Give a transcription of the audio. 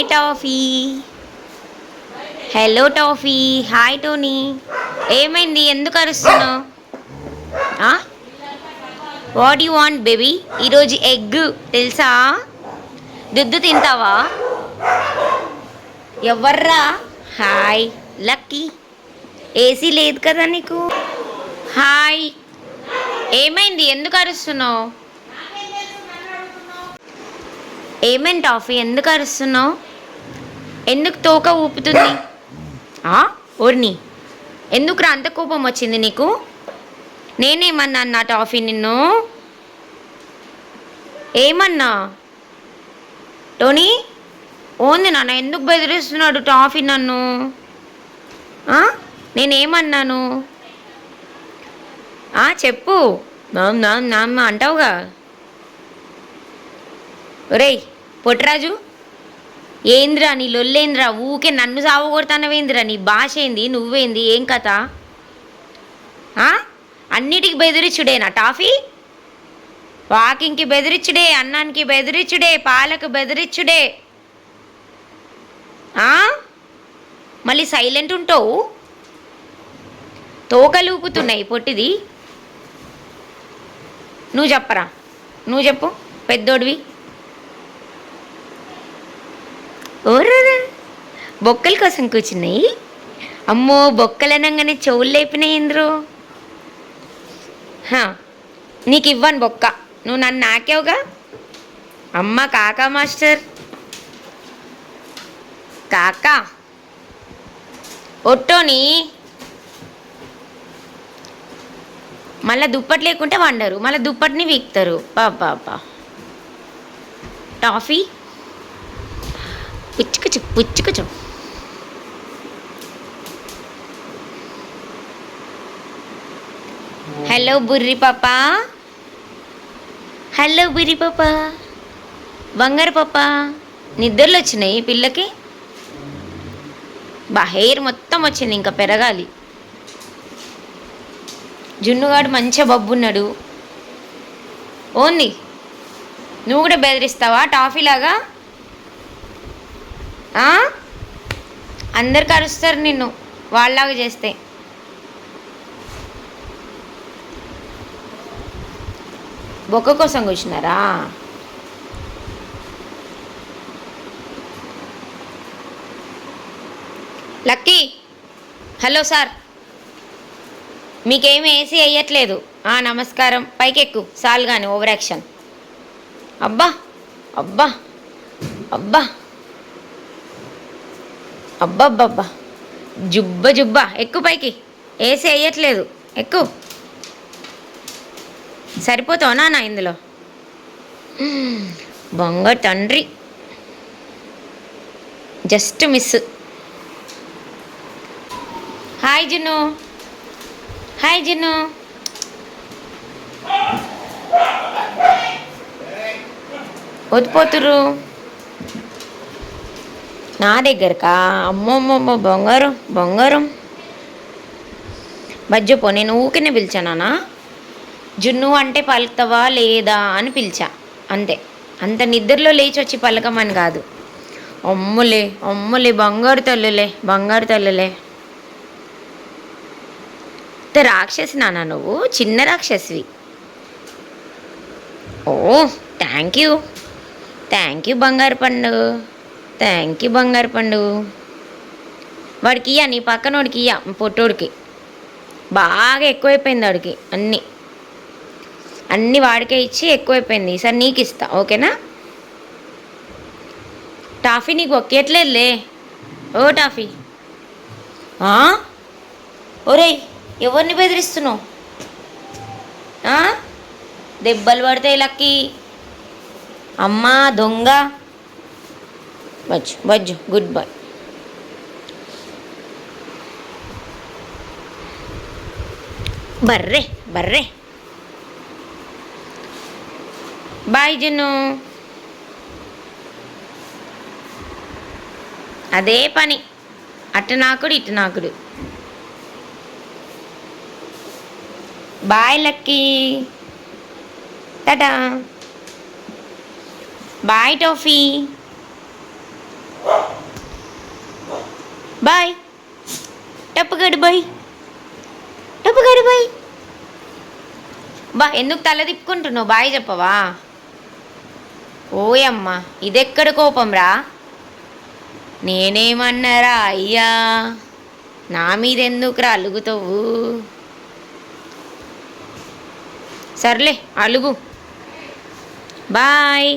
Hi Toffee hello Toffee hi Tony ఏమైంది? ఎందుకు అరుస్తున్నావు? వాట్ యు వాంట్ బేబీ ఈరోజు ఎగ్ తెలుసా? దుద్దు తింటావా? ఎవర్రా? హాయ్ లక్కీ ఏసీ లేదు కదా నీకు? హాయ్ ఏమైంది? ఎందుకు అరుస్తున్నావు? ఏమేంటి టాఫీ ఎందుకు అరుస్తున్నావు? ఎందుకు తోక ఊపుతుంది? ఆ? ఓర్ని. ఎందుకు అంత కోపం వచ్చింది నీకు? నేనేమన్నా నా టాఫీ నిన్ను? ఏమన్నా? టోనీ? ఓంది నాన్న ఎందుకు బెదిరిస్తున్నాడు టాఫీ నన్ను? నేనేమన్నాను? ఆ, చెప్పు. నామ్ నామ్ నామ్ అంటావుగా. ఒరేయ్ పొట్రాజు. ఏంద్రా నీ లొల్లేంద్రా? ఊకే నన్ను సావగొడతానవేంద్రా? నీ భాష ఏంది నువ్వేంది? ఏం కథ? ఆ? అన్నిటికి బెదిరిచుడేనా టాఫీ? వాకింగ్కి బెదిరిచుడే అన్నానికి బెదిరిచుడే పాలకు బెదిరిచుడే మళ్ళీ సైలెంట్ ఉంటావు? తోకలు ఊపుతున్నాయి పొట్టిది. నువ్వు చెప్పరా? నువ్వు చెప్పు పెద్దోడివి. ఓర్రరా. బొక్కల కోసం కూర్చున్నాయి? అమ్మో బొక్కలు అనగానే చెవులు లేపినాయి ఇంద్రు. నీకు ఇవ్వను బొక్క. నువ్వు నన్ను నాకేవుగా అమ్మ కాకా మాస్టర్. కాకా. ఒట్టోని. మళ్ళీ దుప్పటి లేకుంటే వండరు. మళ్ళీ దుప్పటిని వీక్తారు. పాపా టాఫీ? పుచ్చుకుచు పుచ్చుకుచు. హలో బుర్రి పాప. హలో బుర్రి పాప. బంగారు పాప. నిద్రలు వచ్చినాయి పిల్లకి? బా హెయిర్ మొత్తం వచ్చింది ఇంకా పెరగాలి. జున్నుగాడు మంచిగా బబ్బున్నాడు. ఓన్లీ. నువ్వు కూడా బెదిరిస్తావా? టాఫీ అందరు కరుస్తారు నిన్ను. వాళ్ళలాగా చేస్తే. బొక్క కోసం కూర్చున్నారా? లక్కీ! Hello sir. మీకేమి ఏసీ వేయట్లేదు ఆ, నమస్కారం. పైకెక్కు. సాల్గాని. ఓవర్ యాక్షన్ అబ్బా! అబ్బా! అబ్బా! అబ్బబ్బబ్బా. జుబ్బ జుబ్బ. ఎక్కువ పైకి. ఏసీ వేయట్లేదు. ఎక్కువ సరిపోతావు నా ఇందులో? బొంగ తండ్రి. Just miss. Hi Junu hi Junu వదిపోతురు నా దగ్గరకా? అమ్మమ్మమ్మ బొంగారం బొంగారం. బజ్జపో నేను ఊకినే పిలిచానా జున్ను అంటే పలుకుతావా లేదా అని పిలిచా. అంతే. అంత నిద్రలో లేచి వచ్చి పలకమని కాదు. అమ్ములే అమ్ములే బంగారు తల్లులే బంగారు తల్లులే. రాక్షసి నాన్న నువ్వు? చిన్న రాక్షసివి. ఓ థ్యాంక్ యూ థ్యాంక్ యూ బంగారు పండు. థ్యాంక్ యూ బంగారు పండు. వాడికి ఇయ్య నీ పక్కన వాడికి ఇయ్య పొట్టోడికి. బాగా ఎక్కువైపోయింది వాడికి అన్నీ. అన్నీ వాడికే ఇచ్చి ఎక్కువైపోయింది. ఈసారి నీకు ఇస్తా ఓకేనా? టాఫీ నీకు ఒకేట్లేదులే ఓ టాఫీ. ఒరే ఎవరిని బెదిరిస్తున్నావు? దెబ్బలు పడతాయి లక్కి. అమ్మా దొంగ. బజ్జు బజ్జు గుడ్ బాయ్ బర్రే బర్రే. బాయ్ జున్ను. అదే పని. అటు నాకుడు ఇటు నాకుడు. Bye Lucky. Tata. Bye Toffee. Bye. టప్పుగడు బాయ్. టప్పుగడు బాయ్. బా ఎందుకు తల తిప్పుకుంటున్నావు? బాయ్ చెప్పవా? ఓయమ్మ ఇదెక్కడ కోపం రా నేనేమన్నారా అయ్యా? నా మీద ఎందుకురా అలుగుతావు? సర్లే అలుగు. బాయ్.